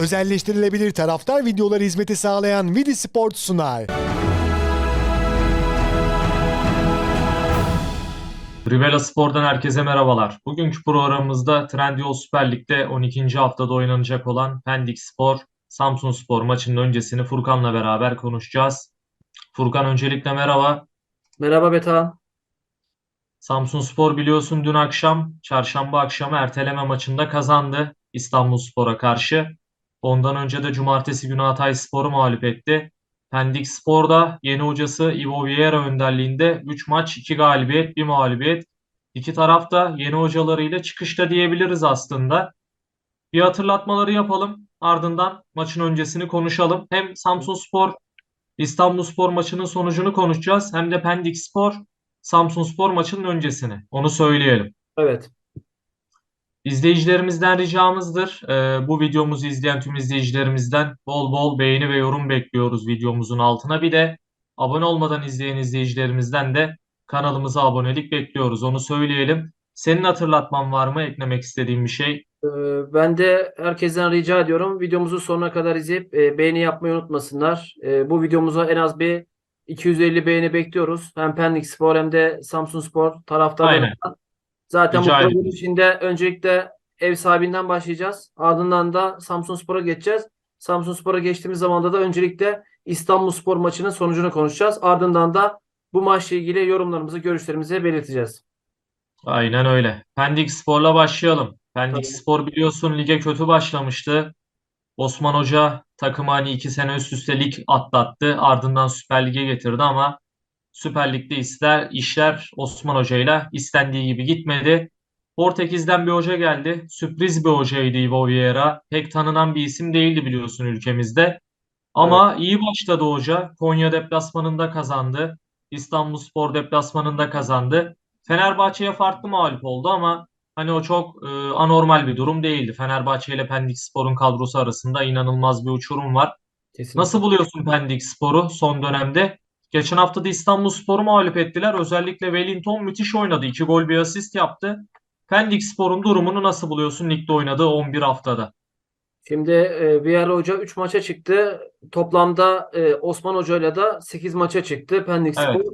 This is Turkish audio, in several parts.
Özelleştirilebilir taraftar videoları hizmeti sağlayan Vidi Sport sunar. Rivela Spor'dan herkese merhabalar. Bugünkü programımızda Trendyol Süper Lig'de 12. haftada oynanacak olan Pendik Spor, Samsun Spor maçının öncesini Furkan'la beraber konuşacağız. Furkan öncelikle merhaba. Merhaba Beta. Samsun Spor biliyorsun dün akşam, çarşamba akşamı erteleme maçında kazandı İstanbulspor'a karşı. Ondan önce de cumartesi günü Hatay Spor'u mağlup etti. Pendik Spor'da yeni hocası Ivo Vieira önderliğinde 3 maç, 2 galibiyet, 1 mağlubiyet. İki taraf da yeni hocalarıyla çıkışta diyebiliriz aslında. Bir hatırlatmaları yapalım. Ardından maçın öncesini konuşalım. Hem Samsunspor İstanbulspor maçının sonucunu konuşacağız. Hem de Pendik Spor Samsunspor maçının öncesini. Onu söyleyelim. Evet. İzleyicilerimizden ricamızdır. Ee, bu videomuzu izleyen tüm izleyicilerimizden bol bol beğeni ve yorum bekliyoruz videomuzun altına. Bir de abone olmadan izleyen izleyicilerimizden de kanalımıza abonelik bekliyoruz. Onu söyleyelim. Senin hatırlatman var mı? Eklemek istediğin bir şey? Ee, ben de herkesten rica ediyorum. Videomuzu sonuna kadar izleyip e, beğeni yapmayı unutmasınlar. E, bu videomuza en az bir 250 beğeni bekliyoruz. Hem Pendik Spor hem de Samsun Spor taraftarlarından. Zaten Rica bu program içinde öncelikle ev sahibinden başlayacağız. Ardından da Samsun Spor'a geçeceğiz. Samsun Spor'a geçtiğimiz zamanda da öncelikle İstanbul Spor maçının sonucunu konuşacağız. Ardından da bu maçla ilgili yorumlarımızı, görüşlerimizi belirteceğiz. Aynen öyle. Pendik Spor'la başlayalım. Pendik Tabii. Spor biliyorsun lige kötü başlamıştı. Osman Hoca takımı hani iki sene üst üste lig atlattı. Ardından Süper Lig'e getirdi ama Süper Lig'de işler, işler Osman Hoca'yla istendiği gibi gitmedi. Portekiz'den bir hoca geldi. Sürpriz bir hocaydı Ivo Vieira. Pek tanınan bir isim değildi biliyorsun ülkemizde. Ama iyi başladı hoca. Konya deplasmanında kazandı. İstanbulspor deplasmanında kazandı. Fenerbahçe'ye farklı mağlup oldu ama hani o çok e, anormal bir durum değildi. Fenerbahçe ile Pendikspor'un kadrosu arasında inanılmaz bir uçurum var. Kesinlikle. Nasıl buluyorsun Pendikspor'u son dönemde? Geçen hafta da İstanbulspor'u mağlup ettiler. Özellikle Wellington müthiş oynadı. 2 gol bir asist yaptı. Pendikspor'un durumunu nasıl buluyorsun ligde oynadığı 11 haftada? Şimdi e, Vieira Hoca 3 maça çıktı. Toplamda e, Osman Hoca ile de 8 maça çıktı Pendik Evet. Spor.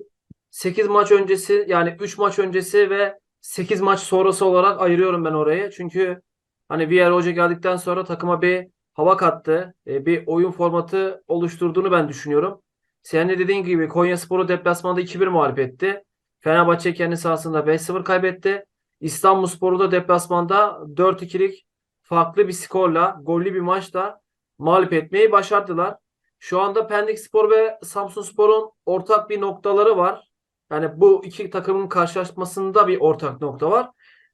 8 maç öncesi yani 3 maç öncesi ve 8 maç sonrası olarak ayırıyorum ben orayı. Çünkü hani Vieira Hoca geldikten sonra takıma bir hava kattı. e, bir oyun formatı oluşturduğunu ben düşünüyorum. Senin de dediğin gibi Konyaspor'u deplasmanda 2-1 mağlup etti. Fenerbahçe kendi sahasında 5-0 kaybetti. İstanbulspor'u da deplasmanda 4-2'lik farklı bir skorla, gollü bir maçla mağlup etmeyi başardılar. Şu anda Pendik Spor ve Samsunspor'un ortak bir noktaları var. Yani bu iki takımın karşılaşmasında bir ortak nokta var.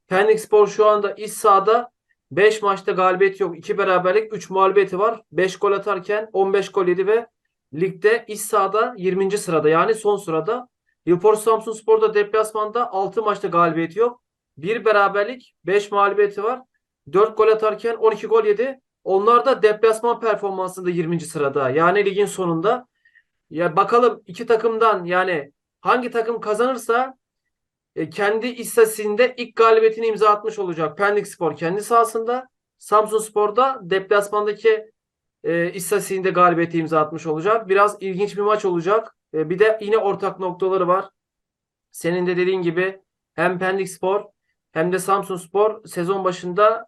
Pendik Spor şu anda iç sahada 5 maçta galibiyet yok. 2 beraberlik 3 mağlubiyeti var. 5 gol atarken 15 gol yedi ve ligde iç sahada 20. sırada yani son sırada. Yılport Samsunspor'da deplasmanda 6 maçta galibiyeti yok. 1 beraberlik 5 mağlubiyeti var. 4 gol atarken 12 gol yedi. Onlar da deplasman performansında 20. sırada. Yani ligin sonunda. Ya bakalım iki takımdan yani hangi takım kazanırsa e, kendi istatistiğinde ilk galibiyetini imza atmış olacak. Pendik Spor kendi sahasında. Samsun Spor'da deplasmandaki e, istatistiğinde galibiyeti imza atmış olacak. Biraz ilginç bir maç olacak. E, bir de yine ortak noktaları var. Senin de dediğin gibi hem Pendik Spor hem de Samsun Spor sezon başında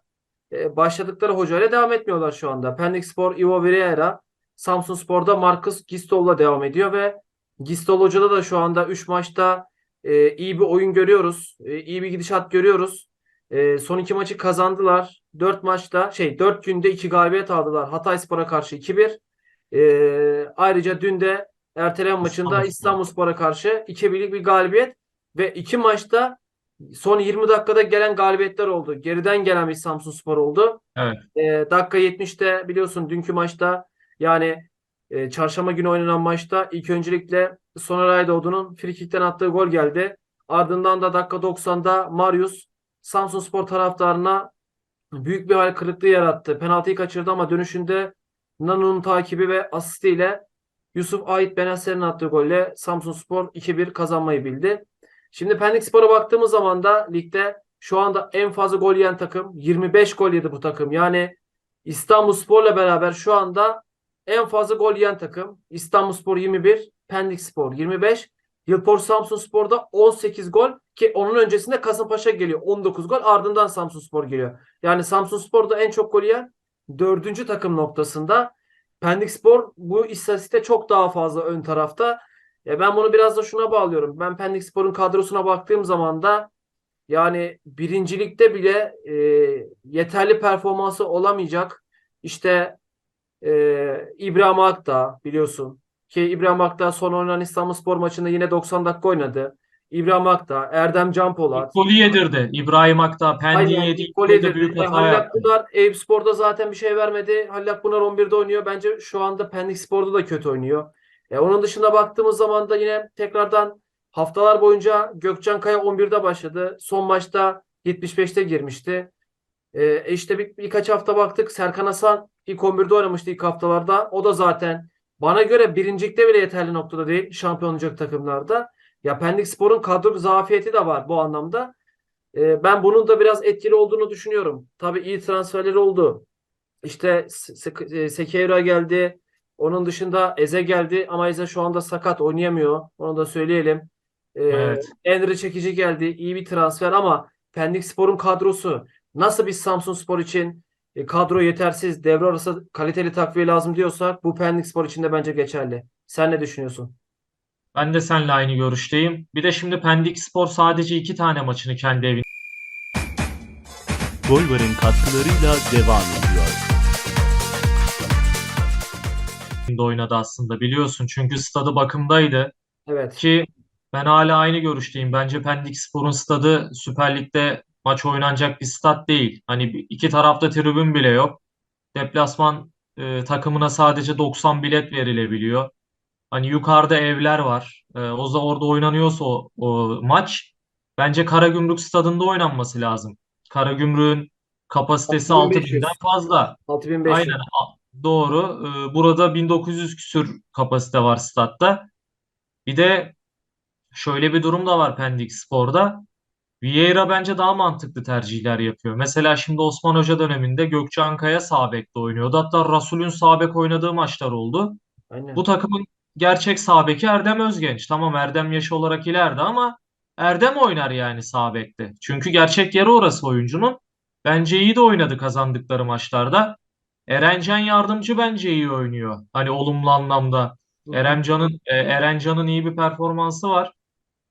e, başladıkları hocayla devam etmiyorlar şu anda. Pendik Spor Ivo Vieira, Samsun Spor'da Marcus Gistol'la devam ediyor ve Gistol Hoca'da da şu anda 3 maçta e, iyi bir oyun görüyoruz. E, iyi bir gidişat görüyoruz. E, son iki maçı kazandılar. 4 maçta şey 4 günde 2 galibiyet aldılar. Hatayspor'a karşı 2-1. E, ayrıca dün de erteleme maçında İstanbulspor. İstanbulspor'a karşı 2-1'lik bir galibiyet ve iki maçta son 20 dakikada gelen galibiyetler oldu. Geriden gelen bir Samsunspor oldu. Evet. E, dakika 70'te biliyorsun dünkü maçta yani e, çarşamba günü oynanan maçta ilk öncelikle Soner Aydoğdu'nun frikikten attığı gol geldi. Ardından da dakika 90'da Marius Samsunspor taraftarına büyük bir hayal kırıklığı yarattı. Penaltıyı kaçırdı ama dönüşünde Nanu'nun takibi ve asistiyle Yusuf Ait Benaser'in attığı golle Samsunspor 2-1 kazanmayı bildi. Şimdi Pendik Spor'a baktığımız zaman da ligde şu anda en fazla gol yiyen takım 25 gol yedi bu takım. Yani İstanbulspor'la beraber şu anda en fazla gol yiyen takım. İstanbulspor 21, Pendikspor 25, Yılport Samsunspor'da 18 gol ki onun öncesinde Kasımpaşa geliyor 19 gol ardından Samsunspor geliyor. Yani Samsunspor'da en çok gol yiyen dördüncü takım noktasında. Pendikspor bu istatistikte çok daha fazla ön tarafta. E ben bunu biraz da şuna bağlıyorum. Ben Pendikspor'un kadrosuna baktığım zaman da yani birincilikte bile e, yeterli performansı olamayacak. İşte e, İbrahim Akta biliyorsun ki İbrahim Akta son oynanan İstanbulspor maçında yine 90 dakika oynadı. İbrahim Akta, Erdem Can Polat. Golü yedirdi. İbrahim Akta Aynen, yediği ilk gol yedirdi. büyük E, hata Halil yaptı. Akpınar Eyüpspor'da zaten bir şey vermedi. Halil Akpınar 11'de oynuyor. Bence şu anda Pendikspor'da da kötü oynuyor. E, onun dışında baktığımız zaman da yine tekrardan haftalar boyunca Gökcan Kaya 11'de başladı. Son maçta 75'te girmişti. E, işte bir, birkaç hafta baktık. Serkan Hasan ilk 11'de oynamıştı ilk haftalarda. O da zaten bana göre birincilikte bile yeterli noktada değil. Şampiyon olacak takımlarda. Ya Pendikspor'un kadro zafiyeti de var bu anlamda. E, ben bunun da biraz etkili olduğunu düşünüyorum. Tabii iyi transferler oldu. İşte Se- Se- e, Sekeira geldi. Onun dışında Eze geldi ama Eze şu anda sakat oynayamıyor. Onu da söyleyelim. E, Evet. Enri Çekici geldi. İyi bir transfer ama Pendikspor'un kadrosu nasıl biz Samsunspor için e, kadro yetersiz, devre arası kaliteli takviye lazım diyorsak bu Pendikspor için de bence geçerli. Sen ne düşünüyorsun? Ben de seninle aynı görüşteyim. Bir de şimdi Pendikspor sadece iki tane maçını kendi evinde Golvar'ın katkılarıyla devam ediyor. oynadı aslında biliyorsun. Çünkü stadı bakımdaydı. Evet. Ki ben hala aynı görüşteyim. Bence Pendikspor'un stadı Süper Lig'de maç oynanacak bir stat değil. Hani iki tarafta tribün bile yok. Deplasman e, takımına sadece 90 bilet verilebiliyor. Hani yukarıda evler var. E, o zaman orada oynanıyorsa o, o maç bence Karagümrük stadında oynanması lazım. Karagümrük'ün kapasitesi 6500. 6000'den fazla. 6500. Aynen doğru. Ee, Burada 1900 küsür kapasite var statta. Bir de şöyle bir durum da var Pendik Spor'da. Vieira bence daha mantıklı tercihler yapıyor. Mesela şimdi Osman Hoca döneminde Gökçen Kaya sağ bekte oynuyordu. Hatta Rasul'ün sağ bek oynadığı maçlar oldu. Aynen. Bu takımın gerçek sağ beki Erdem Özgenç. Tamam Erdem yaşı olarak ileride ama Erdem oynar yani sağ bekte. Çünkü gerçek yeri orası oyuncunun. Bence iyi de oynadı kazandıkları maçlarda. Erencan yardımcı bence iyi oynuyor. Hani olumlu anlamda. Erencan'ın Erencan'ın iyi bir performansı var.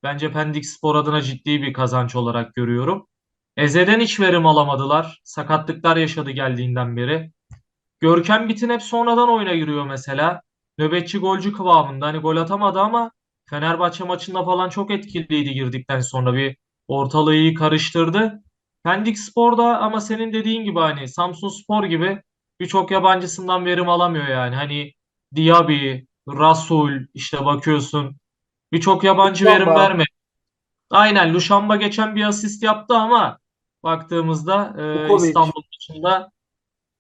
Bence Pendik Spor adına ciddi bir kazanç olarak görüyorum. Eze'den hiç verim alamadılar. Sakatlıklar yaşadı geldiğinden beri. Görkem Bitin hep sonradan oyuna giriyor mesela. Nöbetçi golcü kıvamında. Hani gol atamadı ama Fenerbahçe maçında falan çok etkiliydi girdikten sonra bir ortalığı iyi karıştırdı. Pendik Spor'da ama senin dediğin gibi hani Samsun Spor gibi birçok yabancısından verim alamıyor yani. Hani Diaby, Rasul işte bakıyorsun birçok yabancı verim Luşamba. vermedi. Aynen Luşamba geçen bir asist yaptı ama baktığımızda e. İstanbul maçında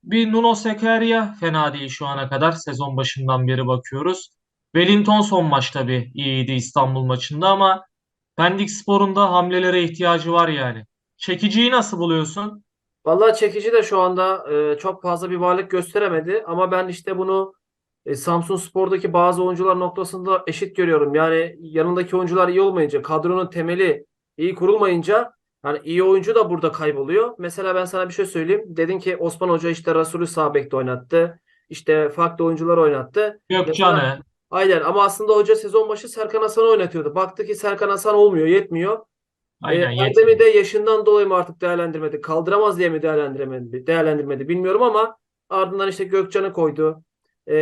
bir Nuno Sekeria fena değil şu ana kadar. Sezon başından beri bakıyoruz. Wellington son maç tabii iyiydi İstanbul maçında ama Pendik Spor'un da hamlelere ihtiyacı var yani. Çekiciyi nasıl buluyorsun? Vallahi çekici de şu anda e, çok fazla bir varlık gösteremedi ama ben işte bunu e, Samsun Spor'daki bazı oyuncular noktasında eşit görüyorum. Yani yanındaki oyuncular iyi olmayınca, kadronun temeli iyi kurulmayınca hani iyi oyuncu da burada kayboluyor. Mesela ben sana bir şey söyleyeyim. Dedin ki Osman Hoca işte Rasul'ü sağ bekte oynattı. İşte farklı oyuncular oynattı. Gökçen'e. Aynen ama aslında hoca sezon başı Serkan Hasan'ı oynatıyordu. Baktı ki Serkan Hasan olmuyor, yetmiyor. Aynen E, yetmiyor. Erdem'i de yaşından dolayı mı artık değerlendirmedi? Kaldıramaz diye mi değerlendirmedi? Değerlendirmedi bilmiyorum ama ardından işte Gökçen'i koydu. E,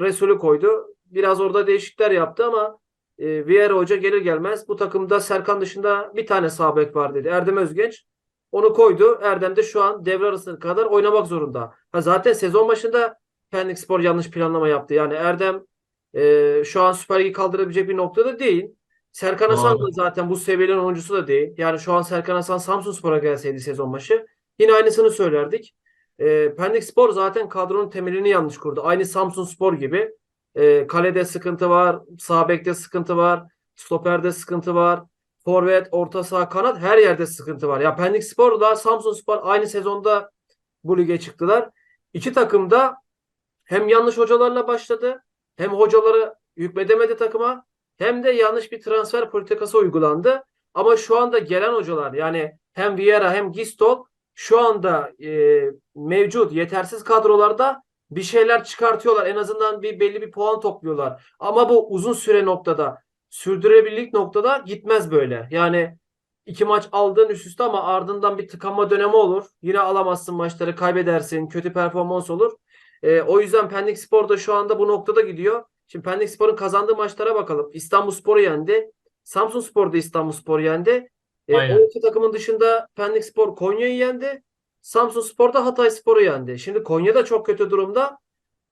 Resul'ü koydu. Biraz orada değişiklikler yaptı ama e, Vieira Hoca gelir gelmez bu takımda Serkan dışında bir tane sağ bek var dedi. Erdem Özgenç. Onu koydu. Erdem de şu an devre arasına kadar oynamak zorunda. Ha, zaten sezon başında Pendikspor yanlış planlama yaptı. Yani Erdem e, şu an Süper Lig'i kaldırabilecek bir noktada değil. Serkan Hasan da zaten bu seviyenin oyuncusu da değil. Yani şu an Serkan Hasan Samsunspor'a gelseydi sezon başı yine aynısını söylerdik. E, Pendikspor zaten kadronun temelini yanlış kurdu. Aynı Samsunspor gibi. E, kalede sıkıntı var, sağ bekte sıkıntı var, stoperde sıkıntı var. Forvet, orta saha, kanat her yerde sıkıntı var. Ya Pendikspor da Samsunspor aynı sezonda bu lige çıktılar. İki takım da hem yanlış hocalarla başladı, hem hocaları hükmedemedi takıma, hem de yanlış bir transfer politikası uygulandı. Ama şu anda gelen hocalar yani hem Vieira hem Gistol şu anda e, mevcut yetersiz kadrolarda bir şeyler çıkartıyorlar. En azından bir belli bir puan topluyorlar. Ama bu uzun süre noktada, sürdürülebilirlik noktada gitmez böyle. Yani iki maç aldığın üst üste ama ardından bir tıkanma dönemi olur. Yine alamazsın maçları, kaybedersin, kötü performans olur. E, o yüzden Pendik Spor da şu anda bu noktada gidiyor. Şimdi Pendik Spor'un kazandığı maçlara bakalım. İstanbul Spor'u yendi. Samsun Spor da İstanbul Spor'u yendi. E, Aynen. o iki takımın dışında Pendik Spor Konya'yı yendi. Samsun Spor da Hatay Spor'u yendi. Şimdi Konya da çok kötü durumda.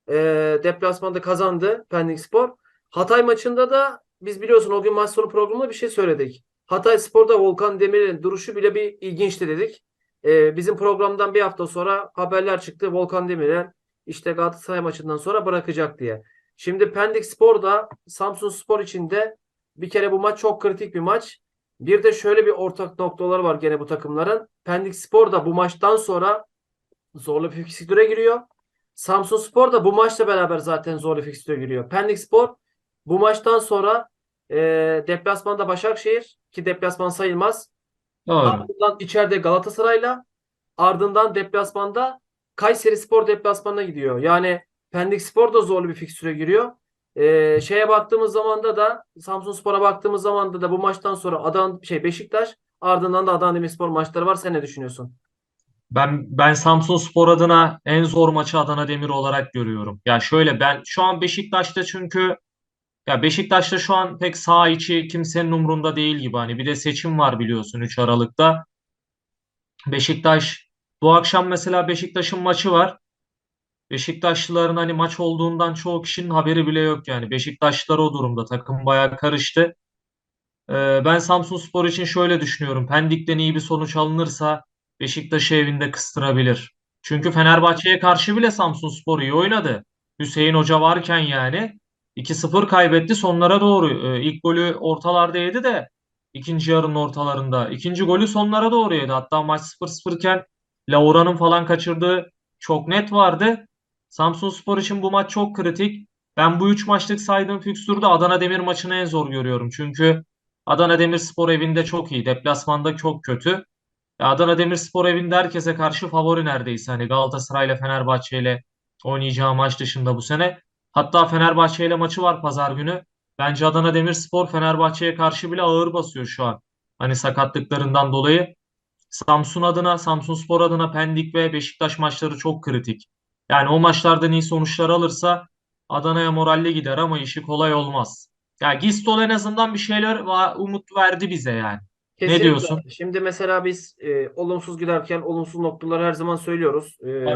E, deplasmanda kazandı Pendik Spor. Hatay maçında da biz biliyorsun o gün maç sonu programında bir şey söyledik. Hatay Spor'da Volkan Demirel'in duruşu bile bir ilginçti dedik. E, bizim programdan bir hafta sonra haberler çıktı. Volkan Demirel işte Galatasaray maçından sonra bırakacak diye. Şimdi Pendik Spor da Samsun Spor için de bir kere bu maç çok kritik bir maç. Bir de şöyle bir ortak noktaları var gene bu takımların. Pendik Spor da bu maçtan sonra zorlu bir fikstüre giriyor. Samsun Spor da bu maçla beraber zaten zorlu fikstüre giriyor. Pendik Spor bu maçtan sonra e, deplasmanda Başakşehir ki deplasman sayılmaz. Doğru. Ardından içeride Galatasaray'la ardından deplasmanda Kayseri Spor deplasmanına gidiyor. Yani Pendik Spor da zorlu bir fikstüre giriyor. Ee, şeye baktığımız zaman da da Samsun Spor'a baktığımız zaman da bu maçtan sonra Adana şey Beşiktaş ardından da Adana Demirspor maçları var. Sen ne düşünüyorsun? Ben ben Samsun Spor adına en zor maçı Adana Demir olarak görüyorum. Ya şöyle ben şu an Beşiktaş'ta çünkü ya Beşiktaş'ta şu an pek sağ içi kimsenin umrunda değil gibi. Hani bir de seçim var biliyorsun 3 Aralık'ta. Beşiktaş bu akşam mesela Beşiktaş'ın maçı var. Beşiktaşlıların hani maç olduğundan çoğu kişinin haberi bile yok yani. Beşiktaşlılar o durumda. Takım bayağı karıştı. Ee, ben Samsunspor için şöyle düşünüyorum. Pendik'ten iyi bir sonuç alınırsa Beşiktaş'ı evinde kıstırabilir. Çünkü Fenerbahçe'ye karşı bile Samsunspor iyi oynadı. Hüseyin Hoca varken yani 2-0 kaybetti sonlara doğru. Ee, ilk golü ortalarda yedi de ikinci yarının ortalarında. İkinci golü sonlara doğru yedi. Hatta maç 0-0 iken Laura'nın falan kaçırdığı çok net vardı. Samsunspor için bu maç çok kritik. Ben bu üç maçlık saydığım fikstürde Adana Demir maçını en zor görüyorum. Çünkü Adana Demirspor evinde çok iyi. Deplasmanda çok kötü. Adana Demirspor evinde herkese karşı favori neredeyse. Hani Galatasaray ile Fenerbahçe ile oynayacağı maç dışında bu sene. Hatta Fenerbahçe ile maçı var pazar günü. Bence Adana Demirspor Fenerbahçe'ye karşı bile ağır basıyor şu an. Hani sakatlıklarından dolayı. Samsun adına, Samsunspor adına Pendik ve Beşiktaş maçları çok kritik. Yani o maçlardan iyi sonuçlar alırsa Adana'ya moralle gider ama işi kolay olmaz. Ya Gistol en azından bir şeyler umut verdi bize yani. Kesinlikle. diyorsun? Şimdi mesela biz e, olumsuz giderken olumsuz noktaları her zaman söylüyoruz. E,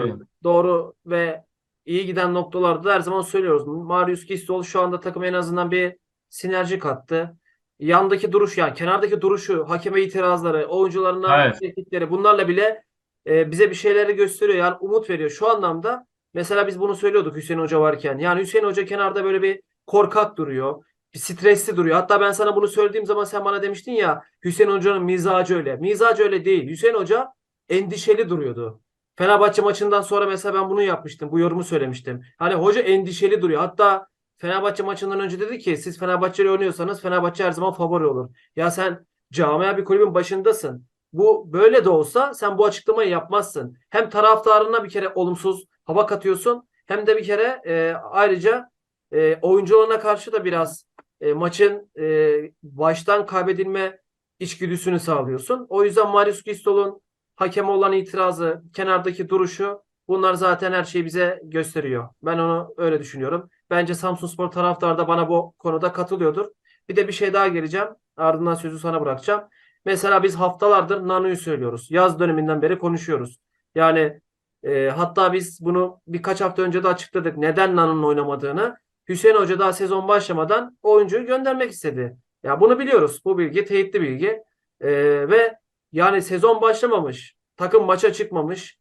doğru ve iyi giden noktalarda da her zaman söylüyoruz. Marius Gistol şu anda takıma en azından bir sinerji kattı. Yandaki duruş yani kenardaki duruşu, hakeme itirazları, oyuncularına Evet. bunlarla bile e, bize bir şeyleri gösteriyor. Yani umut veriyor. Şu anlamda mesela biz bunu söylüyorduk Hüseyin Hoca varken. Yani Hüseyin Hoca kenarda böyle bir korkak duruyor. Bir stresli duruyor. Hatta ben sana bunu söylediğim zaman sen bana demiştin ya Hüseyin Hoca'nın mizacı öyle. Mizacı öyle değil. Hüseyin Hoca endişeli duruyordu. Fenerbahçe maçından sonra mesela ben bunu yapmıştım. Bu yorumu söylemiştim. Hani hoca endişeli duruyor. Hatta Fenerbahçe maçından önce dedi ki siz Fenerbahçe ile oynuyorsanız Fenerbahçe her zaman favori olur. Ya sen camia bir kulübün başındasın. Bu böyle de olsa sen bu açıklamayı yapmazsın. Hem taraftarına bir kere olumsuz hava katıyorsun hem de bir kere e, ayrıca e, oyuncularına karşı da biraz e, maçın e, baştan kaybedilme içgüdüsünü sağlıyorsun. O yüzden Marius Gistol'un hakeme olan itirazı, kenardaki duruşu bunlar zaten her şeyi bize gösteriyor. Ben onu öyle düşünüyorum. Bence Samsunspor taraftarı da bana bu konuda katılıyordur. Bir de bir şey daha geleceğim. Ardından sözü sana bırakacağım. Mesela biz haftalardır Nanu'yu söylüyoruz. Yaz döneminden beri konuşuyoruz. Yani e, hatta biz bunu birkaç hafta önce de açıkladık. Neden Nanu'nun oynamadığını. Hüseyin Hoca daha sezon başlamadan oyuncuyu göndermek istedi. Ya bunu biliyoruz. Bu bilgi teyitli bilgi. E, ve yani sezon başlamamış. Takım maça çıkmamış.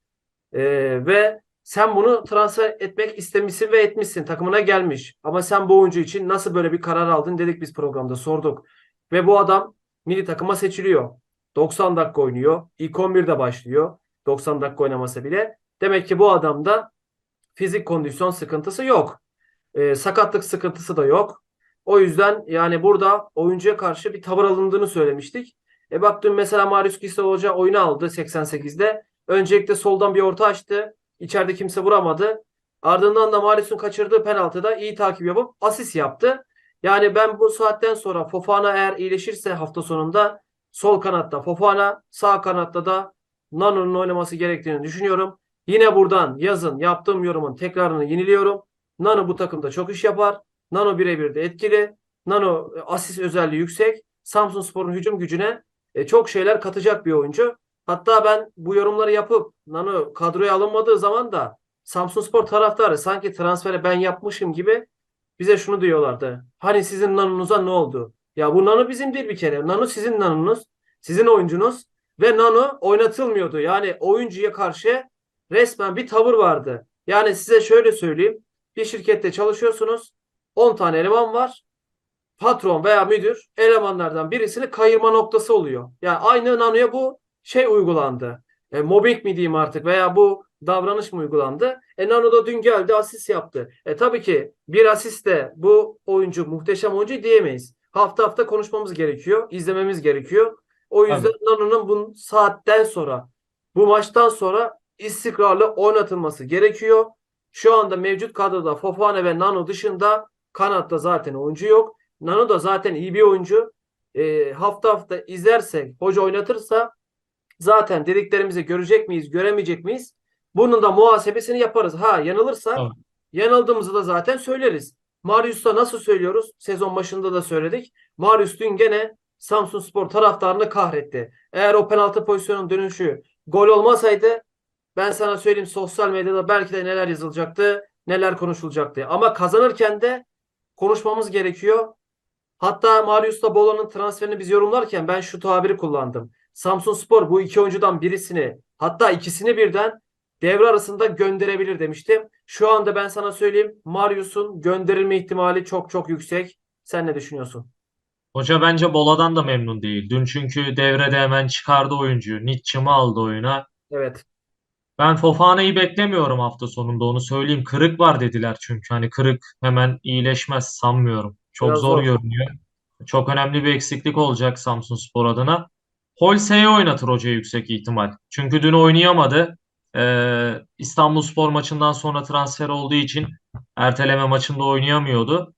E, ve sen bunu transfer etmek istemişsin ve etmişsin. Takımına gelmiş. Ama sen bu oyuncu için nasıl böyle bir karar aldın dedik biz programda sorduk. Ve bu adam milli takıma seçiliyor. 90 dakika oynuyor. İlk 11'de başlıyor. 90 dakika oynamasa bile. Demek ki bu adam da fizik kondisyon sıkıntısı yok. E, sakatlık sıkıntısı da yok. O yüzden yani burada oyuncuya karşı bir tavır alındığını söylemiştik. E bak dün mesela Marius Gisdol Hoca oyunu aldı 88'de. Öncelikle soldan bir orta açtı. İçeride kimse vuramadı. Ardından da Marius'un kaçırdığı penaltıda iyi takip yapıp asist yaptı. Yani ben bu saatten sonra Fofana eğer iyileşirse hafta sonunda sol kanatta Fofana, sağ kanatta da Nano'nun oynaması gerektiğini düşünüyorum. Yine buradan yazın yaptığım yorumun tekrarını yeniliyorum. Nano bu takımda çok iş yapar. Nano birebir de etkili. Nano e, asist özelliği yüksek. Samsunspor'un hücum gücüne e, çok şeyler katacak bir oyuncu. Hatta ben bu yorumları yapıp Nano kadroya alınmadığı zaman da Samsunspor taraftarı sanki transferi ben yapmışım gibi bize şunu diyorlardı. Hani sizin Nano'nuza ne oldu? Ya bu Nano bizim değil bir kere. Nano sizin Nano'nuz. Sizin oyuncunuz. Ve Nano oynatılmıyordu. Yani oyuncuya karşı resmen bir tavır vardı. Yani size şöyle söyleyeyim. Bir şirkette çalışıyorsunuz. 10 tane eleman var. Patron veya müdür elemanlardan birisini kayırma noktası oluyor. Yani aynı Nano'ya bu şey uygulandı. E, mobbing mi diyeyim artık veya bu davranış mı uygulandı? E Nano da dün geldi asist yaptı. E tabii ki bir asiste bu oyuncu muhteşem oyuncu diyemeyiz. Hafta hafta konuşmamız gerekiyor. izlememiz gerekiyor. O yüzden Nano'nun bu saatten sonra bu maçtan sonra istikrarlı oynatılması gerekiyor. Şu anda mevcut kadroda Fofana ve Nano dışında kanatta zaten oyuncu yok. Nano da zaten iyi bir oyuncu. E, hafta hafta izlersek, hoca oynatırsa zaten dediklerimizi görecek miyiz, göremeyecek miyiz? Bunun da muhasebesini yaparız. Ha yanılırsak Tamam. yanıldığımızı da zaten söyleriz. Marius'ta nasıl söylüyoruz? Sezon başında da söyledik. Marius dün gene Samsunspor taraftarını kahretti. Eğer o penaltı pozisyonun dönüşü gol olmasaydı ben sana söyleyeyim sosyal medyada belki de neler yazılacaktı, neler konuşulacaktı. Ama kazanırken de konuşmamız gerekiyor. Hatta Marius'la Bolo'nun transferini biz yorumlarken ben şu tabiri kullandım. Samsunspor bu iki oyuncudan birisini hatta ikisini birden devre arasında gönderebilir demiştim. Şu anda ben sana söyleyeyim Marius'un gönderilme ihtimali çok çok yüksek. Sen ne düşünüyorsun? Hoca bence Bola'dan da memnun değil. Dün çünkü devrede hemen çıkardı oyuncuyu. Nitçim'i aldı oyuna. Evet. Ben Fofana'yı beklemiyorum hafta sonunda onu söyleyeyim. Kırık var dediler çünkü. Hani kırık hemen iyileşmez sanmıyorum. Çok Biraz zor zor. görünüyor. Çok önemli bir eksiklik olacak Samsunspor adına. Holse'yi oynatır hoca yüksek ihtimal. Çünkü dün oynayamadı. Ee, İstanbulspor maçından sonra transfer olduğu için erteleme maçında oynayamıyordu.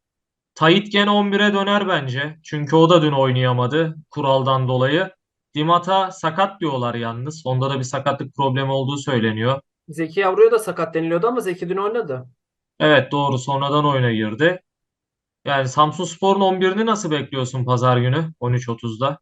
Tayit gene 11'e döner bence. Çünkü o da dün oynayamadı kuraldan dolayı. Dimata sakat diyorlar yalnız. Onda da bir sakatlık problemi olduğu söyleniyor. Zeki Yavru'ya da sakat deniliyordu ama Zeki dün oynadı. Evet doğru sonradan oyuna girdi. Yani Samsunspor'un 11'ini nasıl bekliyorsun pazar günü 13.30'da?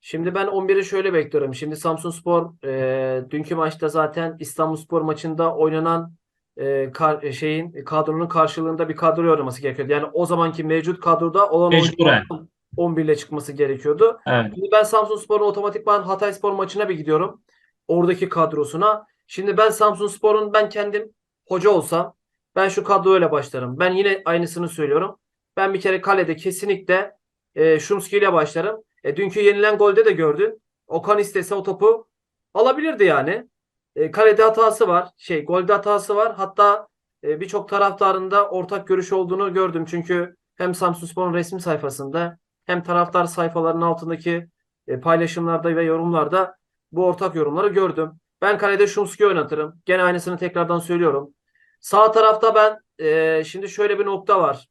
Şimdi ben 11'i şöyle bekliyorum. Şimdi Samsunspor e, dünkü maçta zaten İstanbulspor maçında oynanan e, kar- şeyin kadronun karşılığında bir kadro oynaması gerekiyordu. Yani o zamanki mevcut kadroda olan Mecburen. oyuncuların 11 ile çıkması gerekiyordu. Evet. Şimdi ben Samsunspor'un otomatikman Hatayspor maçına bir gidiyorum. Oradaki kadrosuna. Şimdi ben Samsunspor'un ben kendim hoca olsam ben şu kadroyla başlarım. Ben yine aynısını söylüyorum. Ben bir kere kalede kesinlikle e, Şumski ile başlarım. E, dünkü yenilen golde de gördün. Okan istese o topu alabilirdi yani. E, kalede hatası var. Şey golde hatası var. Hatta e, birçok taraftarında ortak görüş olduğunu gördüm. Çünkü hem Samsunspor'un resmi sayfasında hem taraftar sayfalarının altındaki e, paylaşımlarda ve yorumlarda bu ortak yorumları gördüm. Ben kalede Şumski oynatırım. Gene aynısını tekrardan söylüyorum. Sağ tarafta ben e, şimdi şöyle bir nokta var.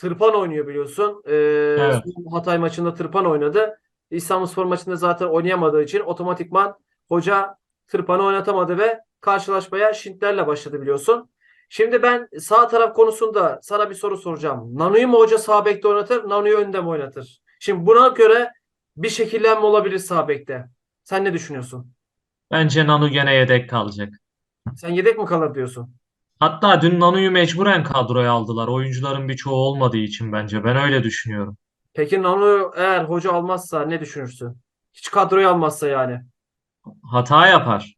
Tırpan oynuyor biliyorsun. E, Evet. Hatay maçında Tırpan oynadı. İstanbulspor maçında zaten oynayamadığı için otomatikman hoca Tırpan'ı oynatamadı ve karşılaşmaya Şintler'le başladı biliyorsun. Şimdi ben sağ taraf konusunda sana bir soru soracağım. Nanu'yu mu hoca sağ bekte oynatır, Nanu'yu önde mi oynatır? Şimdi buna göre bir şekillenme olabilir sağ bekte. Sen ne düşünüyorsun? Bence Nanu gene yedek kalacak. Sen yedek mi kalır diyorsun? Hatta dün Nanu'yu mecburen kadroya aldılar. Oyuncuların birçoğu olmadığı için bence. Ben öyle düşünüyorum. Peki Nanu'yu eğer hoca almazsa ne düşünürsün? Hiç kadroya almazsa yani. Hata yapar.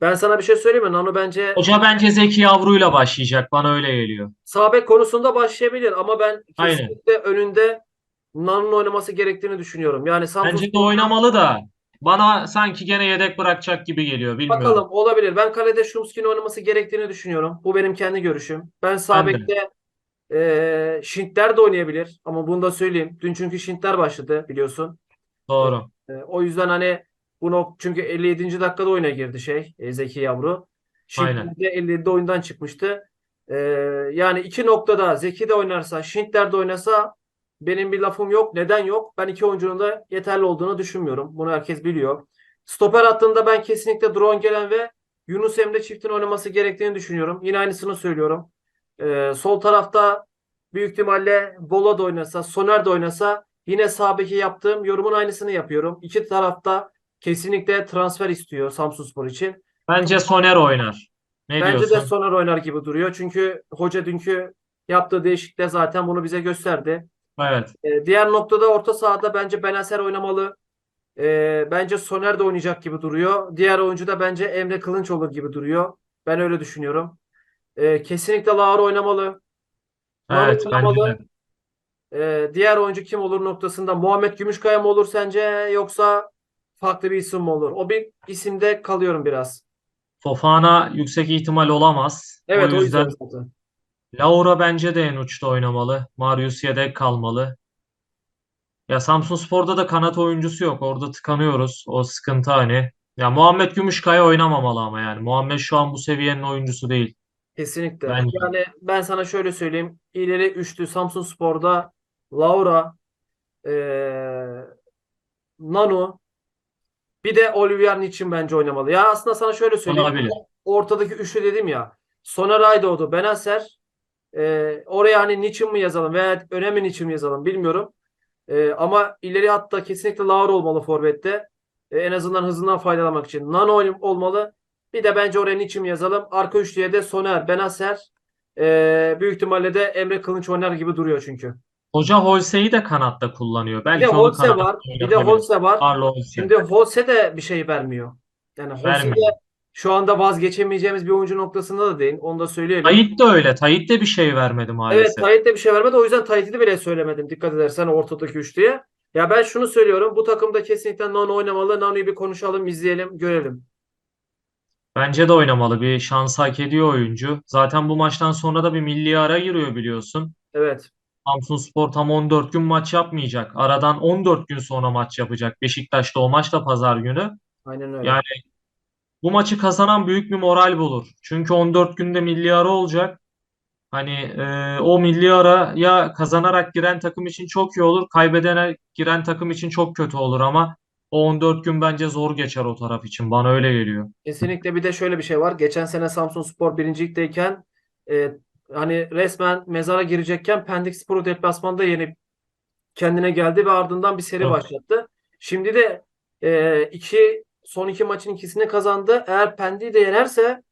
Ben sana bir şey söyleyeyim mi? Nanu bence Hoca bence Zeki Yavru'yla başlayacak. Bana öyle geliyor. sağ bek konusunda başlayabilir ama ben Aynen. kesinlikle önünde Nanu'nun oynaması gerektiğini düşünüyorum. Yani Bence Samsun de oynamalı da Bana sanki gene yedek bırakacak gibi geliyor. Bilmiyorum. Bakalım olabilir. Ben kalede Şumski'nin oynaması gerektiğini düşünüyorum. Bu benim kendi görüşüm. Ben sağ bekte eee Şintler de oynayabilir. Ama bunu da söyleyeyim. Dün çünkü Şintler başladı biliyorsun. Doğru. E, o yüzden hani bunu çünkü 57. dakikada oyuna girdi şey e, Zeki Yavru. Şintler de 57'de oyundan çıkmıştı. E, yani iki noktada Zeki de oynarsa, Şintler de oynasa benim bir lafım yok. Neden yok? Ben iki oyuncunun da yeterli olduğunu düşünmüyorum. Bunu herkes biliyor. Stoper hattında ben kesinlikle Drone gelen ve Yunus Emre çiftin oynaması gerektiğini düşünüyorum. Yine aynısını söylüyorum. E, sol tarafta büyük ihtimalle Bola da oynasa, Soner de oynasa Yine sağ beki yaptığım yorumun aynısını yapıyorum. İki tarafta kesinlikle transfer istiyor Samsunspor için. Bence Soner oynar. Ne Bence de diyorsun? Soner oynar gibi duruyor. Çünkü hoca dünkü yaptığı değişiklikte zaten bunu bize gösterdi. Evet. Ee, diğer noktada orta sahada bence Benacer oynamalı. Ee, bence Soner de oynayacak gibi duruyor. Diğer oyuncu da bence Emre Kılınç olur gibi duruyor. Ben öyle düşünüyorum. Ee, kesinlikle Laura oynamalı. Laura Evet bence oynamalı. de. Ee, diğer oyuncu kim olur noktasında Muhammed Gümüşkaya mı olur sence yoksa farklı bir isim mi olur? O bir isimde kalıyorum biraz. Fofana yüksek ihtimal olamaz. Evet O yüzden zaten. Laura bence de en uçta oynamalı. Marius yedek kalmalı. Ya Samsunspor'da da kanat oyuncusu yok. Orada tıkanıyoruz. O sıkıntı hani. Ya Muhammed Gümüşkaya oynamamalı ama yani. Muhammed şu an bu seviyenin oyuncusu değil. Kesinlikle. Bence. Yani ben sana şöyle söyleyeyim. İleri üçlü Samsunspor'da Laura, ee, Nanu bir de Olivier için bence oynamalı. Ya aslında sana şöyle söyleyeyim. Olabilir. Ortadaki üçlü dedim ya. Soner Aydoğdu, Benacer ee, oraya hani niçin mi yazalım veya önemi niçin mi yazalım bilmiyorum. Ee, ama ileri hatta kesinlikle Laura olmalı forvette. Ee, en azından hızından faydalanmak için. Nano olmalı. Bir de bence oraya niçin yazalım. Arka üçlüye de Soner, Benacer. ee, büyük ihtimalle de Emre Kılınç oynar gibi duruyor çünkü. Hoca Holse'yi de kanatta kullanıyor. Bir Belki de onu Holse var. Bir de. Holse var. Holse. Şimdi Holse de bir şey vermiyor. Yani Holse de şu anda vazgeçemeyeceğimiz bir oyuncu noktasında da değil. Onu da söyleyelim. Tayyip de öyle. Tayyip de bir şey vermedi Evet maalesef. Tayyip de bir şey vermedi. O yüzden Tayyip'i bile söylemedim. Dikkat edersen ortadaki üçlüye. Ya ben şunu söylüyorum. Bu takımda kesinlikle Nano oynamalı. Nano'yu bir konuşalım, izleyelim, görelim. Bence de oynamalı. Bir şans hak ediyor oyuncu. Zaten bu maçtan sonra da bir milli ara giriyor biliyorsun. Evet. Samsunspor tam 14 gün maç yapmayacak. Aradan 14 gün sonra maç yapacak. Beşiktaş'ta o maç da pazar günü. Aynen öyle. Yani bu maçı kazanan büyük bir moral bulur. Çünkü 14 günde milli ara olacak. Hani e, o milli araya kazanarak giren takım için çok iyi olur. Kaybedene giren takım için çok kötü olur ama o 14 gün bence zor geçer o taraf için. Bana öyle geliyor. Kesinlikle bir de şöyle bir şey var. Geçen sene Samsunspor birincikteyken e, hani resmen mezara girecekken Pendikspor'u deplasmanda yenip kendine geldi ve ardından bir seri Evet. başlattı. Şimdi de e, iki son iki maçın ikisini kazandı. Eğer Pendik'i de yenerse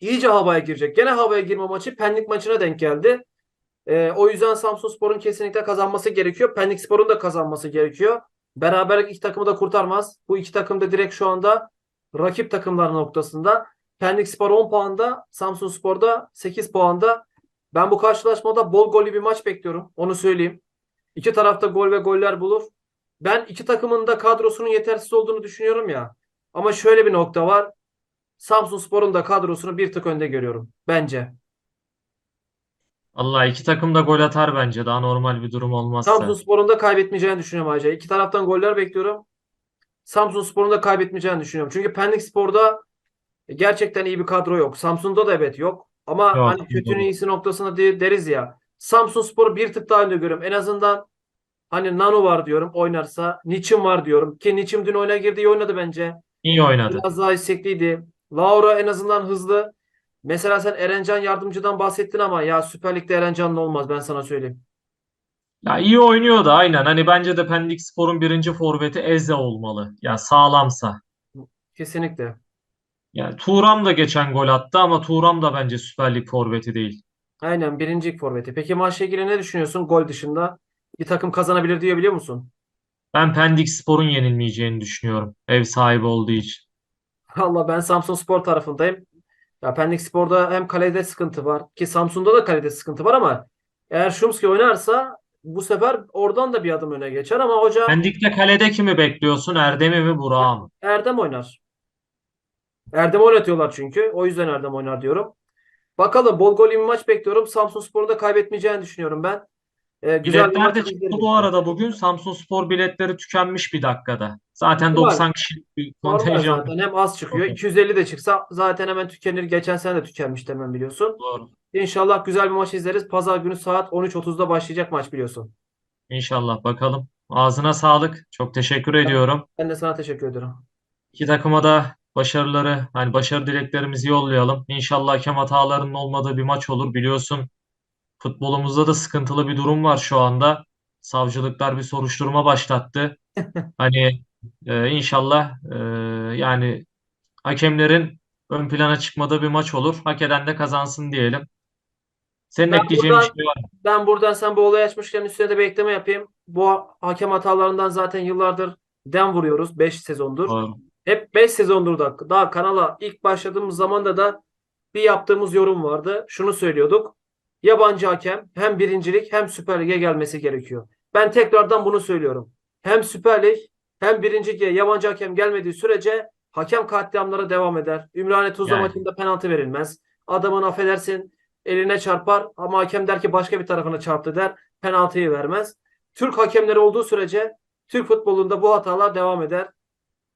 iyice havaya girecek. Gene havaya girme maçı Pendik maçına denk geldi. E, o yüzden Samsunspor'un kesinlikle kazanması gerekiyor. Pendikspor'un da kazanması gerekiyor. Beraberlik iki takımı da kurtarmaz. Bu iki takım da direkt şu anda rakip takımlar noktasında. Pendikspor 10 puanda, Samsunspor'da 8 puanda. Ben bu karşılaşmada bol gollü bir maç bekliyorum. Onu söyleyeyim. İki tarafta gol ve goller bulur. Ben iki takımın da kadrosunun yetersiz olduğunu düşünüyorum ya. Ama şöyle bir nokta var. Samsunspor'un da kadrosunu bir tık önde görüyorum. Bence. Allah iki takım da gol atar bence. Daha normal bir durum olmazsa. Samsunspor'un da kaybetmeyeceğini düşünüyorum ayrıca. İki taraftan goller bekliyorum. Samsunspor'un da kaybetmeyeceğini düşünüyorum. Çünkü Pendikspor'da gerçekten iyi bir kadro yok. Samsun'da da evet yok. Ama Yok, hani kötünün iyisi noktasında de- deriz ya. Samsunspor'u bir tık daha önde görüyorum. En azından hani Nano var diyorum oynarsa. Niçin var diyorum. Ki Niçin dün oyuna girdi iyi oynadı bence. İyi oynadı. Biraz daha istekliydi. Laura en azından hızlı. Mesela sen Erencan Yardımcı'dan bahsettin ama ya Süper Lig'de Erencan'la olmaz ben sana söyleyeyim. Ya iyi oynuyor da aynen. Hani bence de Pendikspor'un birinci forveti Eze olmalı. Ya sağlamsa. Kesinlikle. Yani Turam da geçen gol attı ama Turam da bence Süper Lig forveti değil. Aynen birinci forveti. Peki maçla ilgili ne düşünüyorsun gol dışında? Bir takım kazanabilir diye biliyor musun? Ben Pendikspor'un yenilmeyeceğini düşünüyorum. Ev sahibi olduğu için. Valla ben Samsunspor tarafındayım. Ya Pendikspor'da hem kalede sıkıntı var ki Samsun'da da kalede sıkıntı var ama eğer Şumski oynarsa bu sefer oradan da bir adım öne geçer ama hoca Pendik'te kalede kimi bekliyorsun? Erdem'i mi Burak'ı mı? Erdem oynar. Erdem oynatıyorlar çünkü. O yüzden Erdem oynar diyorum. Bakalım bol gollü bir maç bekliyorum. Samsunspor'un da kaybetmeyeceğini düşünüyorum ben. Ee, güzel Biletler de çıktı bu arada bugün. Samsunspor biletleri tükenmiş bir dakikada. Zaten Normal. 90 kişilik bir kontenjan. zaten hem az çıkıyor. Okey. 250 de çıksa zaten hemen tükenir. Geçen sene de tükenmişti hemen biliyorsun. Doğru. İnşallah güzel bir maç izleriz. Pazar günü saat 13.30'da başlayacak maç biliyorsun. İnşallah bakalım. Ağzına sağlık. Çok teşekkür ediyorum. Ben de sana teşekkür ederim. İki takıma da başarıları, hani başarı dileklerimizi yollayalım. İnşallah hakem hatalarının olmadığı bir maç olur. Biliyorsun futbolumuzda da sıkıntılı bir durum var şu anda. Savcılıklar bir soruşturma başlattı. Hani e, inşallah e, yani hakemlerin ön plana çıkmadığı bir maç olur. Hak eden de kazansın diyelim. Senin Ben ekleyeceğin bir buradan- şey var mı? Ben buradan sen bu olayı açmışken üstüne de bir ekleme yapayım. Bu hakem hatalarından zaten yıllardır dem vuruyoruz. 5 sezondur. Doğru. Hep 5 sezondur da daha kanala ilk başladığımız zamanda da bir yaptığımız yorum vardı. Şunu söylüyorduk. Yabancı hakem hem birincilik hem Süper Lig'e gelmesi gerekiyor. Ben tekrardan bunu söylüyorum. Hem Süper Lig hem birinci lige yabancı hakem gelmediği sürece hakem katliamlara devam eder. Ümraniye Tuzla Yani. maçında penaltı verilmez. Adamın affedersin eline çarpar ama hakem der ki başka bir tarafına çarptı der. Penaltıyı vermez. Türk hakemleri olduğu sürece Türk futbolunda bu hatalar devam eder.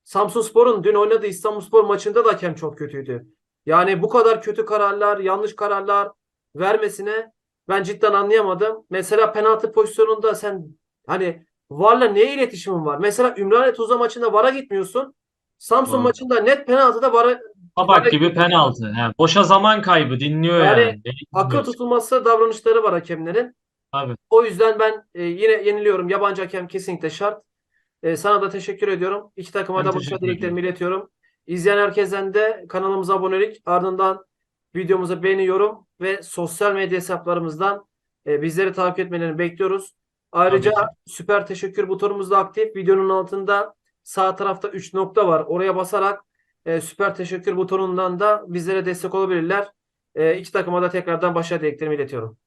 Samsunspor'un dün oynadığı İstanbulspor maçında da hakem çok kötüydü. Yani bu kadar kötü kararlar, yanlış kararlar vermesine ben cidden anlayamadım. Mesela penaltı pozisyonunda sen hani VAR'la ne iletişimin var? Mesela Ümraniye Tuzla maçında VAR'a gitmiyorsun. Samsun Doğru. maçında net penaltıda VAR'a Kabak gibi penaltı. Yani boşa zaman kaybı dinliyor Yani yani. akıl tutulması davranışları var hakemlerin. Tabii. O yüzden ben e, yine yeniliyorum. Yabancı hakem kesinlikle şart. E, sana da teşekkür ediyorum. İki takıma Ben da başarı dileklerimi iletiyorum. İzleyen herkesten de kanalımıza abonelik, ardından videomuza beğeni, yorum ve sosyal medya hesaplarımızdan e, bizleri takip etmelerini bekliyoruz. Ayrıca süper teşekkür butonumuz da aktif. Videonun altında sağ tarafta 3 nokta var. Oraya basarak e, süper teşekkür butonundan da bizlere destek olabilirler. E, iki takıma da tekrardan başarı dileklerimi iletiyorum.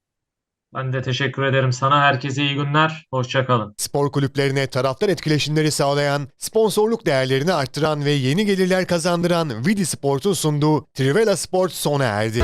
Ben de teşekkür ederim sana. Herkese iyi günler. Hoşça kalın. Spor kulüplerine taraftar etkileşimleri sağlayan, sponsorluk değerlerini arttıran ve yeni gelirler kazandıran Vidi Sport'un sunduğu Trivela Sport sona erdi.